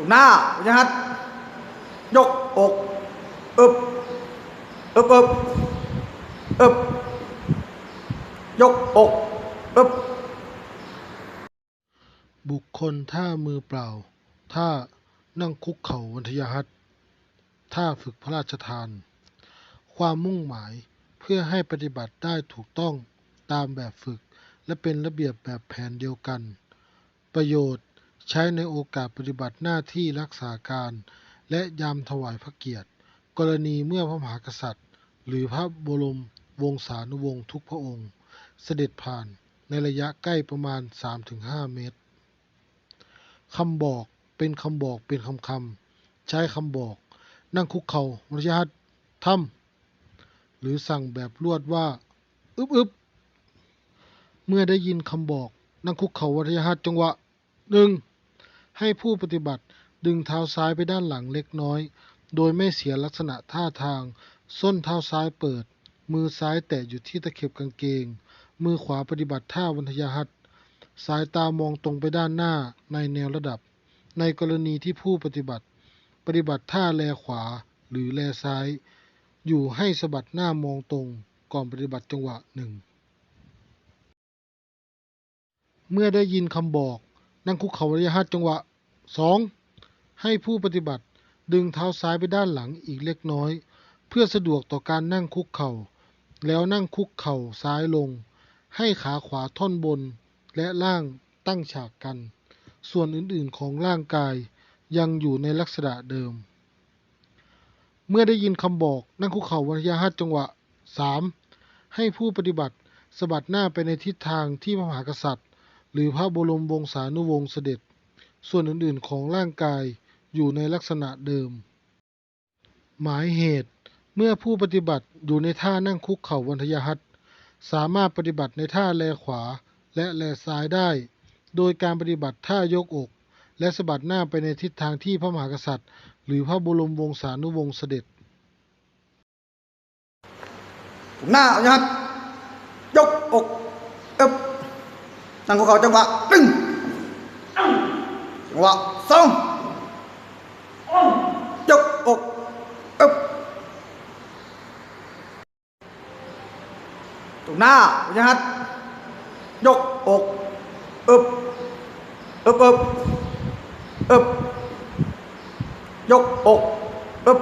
ถูกหน้าพยัญชนะยกอกอึบอึบอึบอึบยกอกอึบบุคคลท่ามือเปล่า ท่านั่งคุกเข่าวันทยหัตท่าฝึกพระราชทาน ความมุ่งหมายเพื่อให้ปฏิบัติได้ถูกต้องตามแบบฝึก และเป็นระเบียบแบบแผนเดียวกัน ประโยชน์ ใช้ในโอกาสปฏิบัติหน้าที่รักษาการ และยามถวายพระเกียรติ กรณีเมื่อพระมหากษัตริย์ หรือพระบรมวงศานุวงศ์ทุกพระองค์ เสด็จผ่านในระยะใกล้ประมาณ 3-5 เมตรคำบอกเป็นคำบอกเป็นคำคำใช้คำบอก นั่งคุกเขา่ามัธยหัตทำหรือสั่งแบบรวดว่า อึบอึบเมื่อได้ยินคำบอก นั่งคุกเขา่าวัทยหัตจังหวะหนึ่ง ให้ผู้ปฏิบัติดึงเท้าซ้ายไปด้านหลังเล็กน้อย โดยไม่เสียลักษณะท่าทาง ส้นเท้าซ้ายเปิด มือซ้ายแตะอยู่ที่ตะเข็บกางเกง มือขวาปฏิบัติท่าวันทยหัตสายตามองตรงไปด้านหน้าในแนวระดับ ในกรณีที่ผู้ปฏิบัติ ปฏิบัติท่าแลขวาหรือแลซ้าย อยู่ให้สะบัดหน้ามองตรงก่อนปฏิบัติจังหวะหนึ่ง เมื่อได้ยินคำบอก นั่งคุกเข่าระยะหัตจังหวะสองให้ผู้ปฏิบัติดึงเท้าซ้ายไปด้านหลังอีกเล็กน้อย เพื่อสะดวกต่อการนั่งคุกเข่า แล้วนั่งคุกเข่าซ้ายลง ให้ขาขวาท่อนบนและล่างตั้งฉากกัน ส่วนอื่นๆของร่างกายยังอยู่ในลักษณะเดิม เมื่อได้ยินคำบอกนั่งคุกเข่าวันยาหัตจังหวะ 3. ให้ผู้ปฏิบัติสะบัดหน้าไปในทิศทางที่พระมหากษัตริย์ หรือพระบรมวงศานุวงศ์เสด็จ ส่วนอื่นๆของร่างกายอยู่ในลักษณะเดิม หมายเหตุ เมื่อผู้ปฏิบัติอยู่ในท่านั่งคุกเข่าวันทยหัตสามารถปฏิบัติในท่าแลขวาและแลซ้ายได้ โดยการปฏิบัติท่ายกอก และสะบัดหน้าไปในทิศทางที่พระมหากษัตริย์ หรือพระบรมวงศานุวงศ์เสด็จหน้าพยัญชนะยกอกอึบนั่งคุกเข่าจังหวะหนึ่งจังหวะสองยกอกอึบ ถูกหน้าพยัญชนะยกอกอึบอึบอึบอึบยกอกอึบ